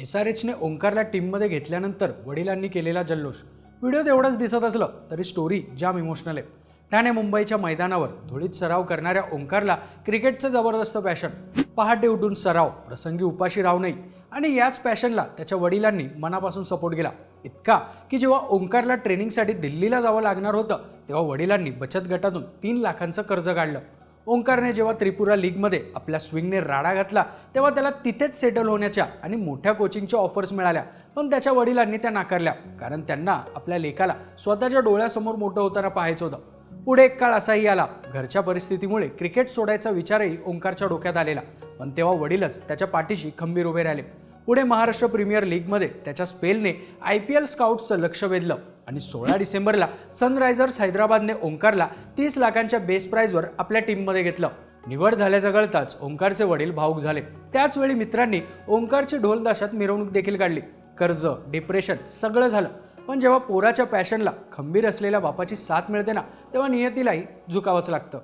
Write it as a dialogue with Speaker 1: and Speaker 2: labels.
Speaker 1: S R एचने ओंकारला टीममध्ये घेतल्यानंतर वडिलांनी केलेला जल्लोष. व्हिडिओत एवढंच दिसत असलं तरी स्टोरी जाम इमोशनल आहे. ठाणे मुंबईच्या मैदानावर धुळीत सराव करणाऱ्या ओंकारला क्रिकेटचं जबरदस्त पॅशन पहाटे उठून सराव प्रसंगी उपाशी राहू नये आणि याच पॅशनला त्याच्या वडिलांनी मनापासून सपोर्ट केला. इतका की जेव्हा ओंकारला ट्रेनिंगसाठी दिल्लीला जावं लागणार होतं तेव्हा वडिलांनी बचत गटातून तीन लाखांचं कर्ज काढलं. ओंकारने जेव्हा त्रिपुरा लीगमध्ये आपल्या स्विंगने राडा घातला तेव्हा त्याला तिथेच सेटल होण्याच्या आणि मोठ्या कोचिंगच्या ऑफर्स मिळाल्या. पण त्याच्या वडिलांनी त्या नाकारल्या कारण त्यांना आपल्या लेखाला स्वतःच्या डोळ्यासमोर मोठं होताना पाहायचं होतं. पुढे एक काळ असाही आला. घरच्या परिस्थितीमुळे क्रिकेट सोडायचा विचारही ओंकारच्या डोक्यात आलेला. पण तेव्हा वडीलच त्याच्या पाठीशी खंबीर उभे राहिले. पुढे महाराष्ट्र प्रीमियर लीगमध्ये त्याच्या स्पेलने आय पी एल स्काउट्सचं लक्ष वेधलं. आणि सोळा डिसेंबरला सनरायझर्स हैदराबादने ओंकारला तीस लाखांच्या बेस प्राईजवर आपल्या टीममध्ये घेतलं. निवड झाल्याचं कळताच ओंकारचे वडील भाऊक झाले. त्याचवेळी मित्रांनी ओंकारची ढोलदाशात मिरवणूक देखील काढली. कर्ज डिप्रेशन सगळं झालं. पण जेव्हा पोराच्या पॅशनला खंबीर असलेल्या बापाची साथ मिळते ना तेव्हा नियतीलाही झुकावंच लागतं.